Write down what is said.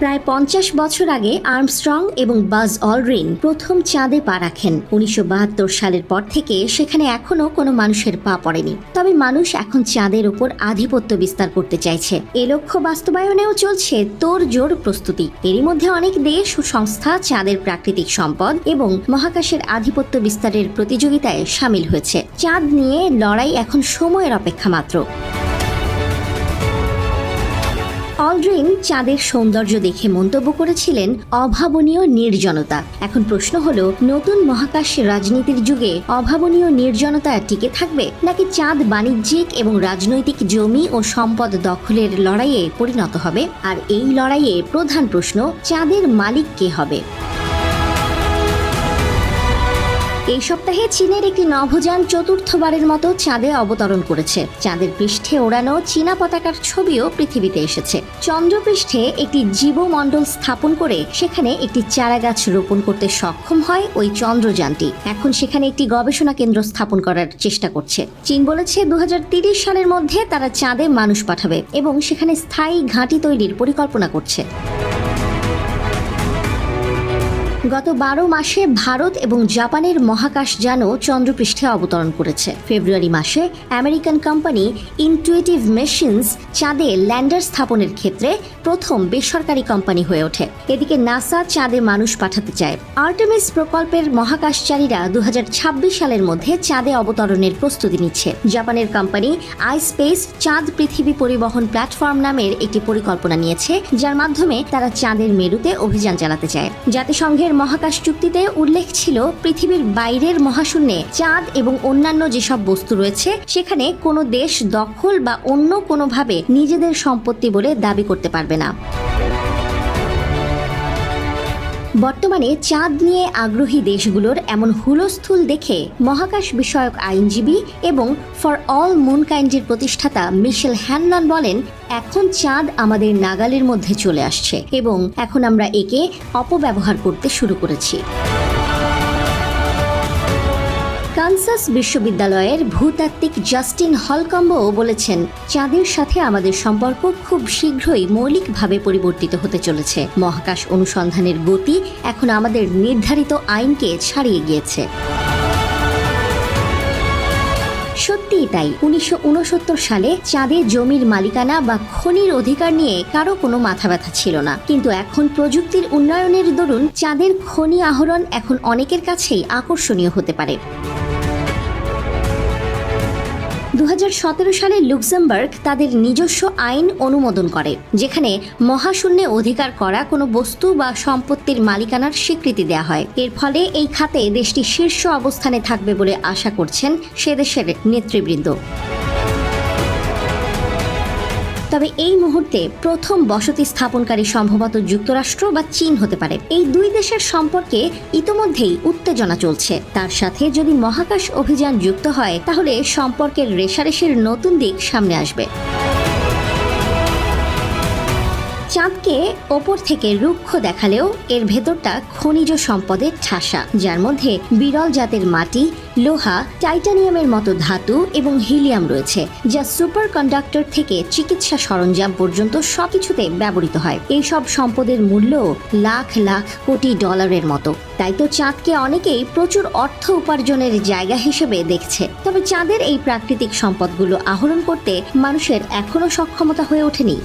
প্রায় পঞ্চাশ বছর আগে আর্মস্ট্রং এবং বাজ অলরিন প্রথম চাঁদে পা রাখেন। উনিশশো বাহাত্তর সালের পর থেকে সেখানে এখনও কোনো মানুষের পা পড়েনি। তবে মানুষ এখন চাঁদের ওপর আধিপত্য বিস্তার করতে চাইছে। এ লক্ষ্য বাস্তবায়নেও চলছে তোর জোর প্রস্তুতি। এরই মধ্যে অনেক দেশ ও সংস্থা চাঁদের প্রাকৃতিক সম্পদ এবং মহাকাশের আধিপত্য বিস্তারের প্রতিযোগিতায় সামিল হয়েছে। চাঁদ নিয়ে লড়াই এখন সময়ের অপেক্ষা মাত্র। অলড্রিন চাঁদের সৌন্দর্য দেখে মন্তব্য করেছিলেন অভাবনীয় নির্জনতা। এখন প্রশ্ন হল, নতুন মহাকাশ রাজনীতির যুগে অভাবনীয় নির্জনতা টিকে থাকবে? নাকি চাঁদ বাণিজ্যিক এবং রাজনৈতিক জমি ও সম্পদ দখলের লড়াইয়ে পরিণত হবে? আর এই লড়াইয়ে প্রধান প্রশ্ন, চাঁদের মালিক কে হবে? এই সপ্তাহে চীনের একটি নভোযান চতুর্থবারের মতো চাঁদে অবতরণ করেছে। চাঁদের পৃষ্ঠে ওড়ানো চীনা পতাকার ছবিও পৃথিবীতে এসেছে। চন্দ্রপৃষ্ঠে একটি জীবমণ্ডল স্থাপন করে সেখানে একটি চারাগাছ রোপণ করতে সক্ষম হয় ওই চন্দ্রযানটি। এখন সেখানে একটি গবেষণা কেন্দ্র স্থাপন করার চেষ্টা করছে। চীন বলেছে দু সালের মধ্যে তারা চাঁদে মানুষ পাঠাবে এবং সেখানে স্থায়ী ঘাঁটি তৈরির পরিকল্পনা করছে। গত বারো মাসে ভারত এবং জাপানের মহাকাশ মহাকাশযানও চন্দ্রপৃষ্ঠে অবতরণ করেছে। ফেব্রুয়ারি মাসে আমেরিকান কোম্পানি ইনটুয়েটিভ মেশিনস চাঁদে ল্যান্ডার স্থাপনের ক্ষেত্রে প্রথম বেসরকারি কোম্পানি হয়ে ওঠে। এদিকে নাসা চাঁদে মানুষ পাঠাতে চায়। আর্টেমিস প্রকল্পের মহাকাশচারীরা দু হাজার ছাব্বিশ সালের মধ্যে চাঁদে অবতরণের প্রস্তুতি নিচ্ছে। জাপানের কোম্পানি আইস্পেস চাঁদ পৃথিবী পরিবহন প্ল্যাটফর্ম নামের একটি পরিকল্পনা নিয়েছে, যার মাধ্যমে তারা চাঁদের মেরুতে অভিযান চালাতে চায়। জাতিসংঘের মহাকাশ চুক্তিতে উল্লেখ ছিল পৃথিবীর বাইরের মহাশূন্যে চাঁদ এবং অন্যান্য যেসব বস্তু রয়েছে, সেখানে কোনো দেশ দখল বা অন্য কোনোভাবে নিজেদের সম্পত্তি বলে দাবি করতে পারবে না। বর্তমানে চাঁদ নিয়ে আগ্রহী দেশগুলোর এমন হুলস্থুল দেখে মহাকাশ বিষয়ক আইনজীবী এবং ফর অল মুনকাইন্ডের প্রতিষ্ঠাতা মিশেল হ্যানলন বলেন, এখন চাঁদ আমাদের নাগালের মধ্যে চলে আসছে এবং এখন আমরা একে অপব্যবহার করতে শুরু করেছি। কানসাস বিশ্ববিদ্যালয়ের ভূতাত্ত্বিক জাস্টিন হলকম্বো বলেছেন, চাঁদের সাথে আমাদের সম্পর্ক খুব শীঘ্রই মৌলিকভাবে পরিবর্তিত হতে চলেছে। মহাকাশ অনুসন্ধানের গতি এখন আমাদের নির্ধারিত আইনকে ছাড়িয়ে গিয়েছে। সত্যিই তাই, উনিশশো উনসত্তর সালে চাঁদে জমির মালিকানা বা খনির অধিকার নিয়ে কারও কোনো মাথা ব্যথা ছিল না। কিন্তু এখন প্রযুক্তির উন্নয়নের দরুন চাঁদের খনি আহরণ এখন অনেকের কাছেই আকর্ষণীয় হতে পারে। দু হাজার সতেরো সালে লুক্সেমবার্গ তাদের নিজস্ব আইন অনুমোদন করে, যেখানে মহাশূন্যে অধিকার করা কোনো বস্তু বা সম্পত্তির মালিকানার স্বীকৃতি দেওয়া হয়। এর ফলে এই খাতে দেশটি শীর্ষ অবস্থানে থাকবে বলে আশা করছেন সে দেশের নেতৃবৃন্দ। তবে এই মুহূর্তে প্রথম বসতি স্থাপনকারী সম্ভবত যুক্তরাষ্ট্র বা চীন হতে পারে। এই দুই দেশের সম্পর্কে ইতোমধ্যেই উত্তেজনা চলছে। তার সাথে যদি মহাকাশ অভিযান যুক্ত হয়, তাহলে সম্পর্কের রেশারেশির নতুন দিক সামনে আসবে। চাঁদকে ওপর থেকে রুক্ষ দেখালেও এর ভেতরটা খনিজ সম্পদের ঠাসা, যার মধ্যে বিরল জাতের মাটি, লোহা, টাইটানিয়ামের মতো ধাতু এবং হিলিয়াম রয়েছে, যা সুপার কন্ডাক্টর থেকে চিকিৎসা সরঞ্জাম পর্যন্ত সবকিছুতে ব্যবহৃত হয়। এই সব সম্পদের মূল্য লাখ লাখ কোটি ডলারের মতো। তাই তো চাঁদকে অনেকেই প্রচুর অর্থ উপার্জনের জায়গা হিসেবে দেখছে। তবে চাঁদের এই প্রাকৃতিক সম্পদগুলো আহরণ করতে মানুষের এখনও সক্ষমতা হয়ে ওঠেনি।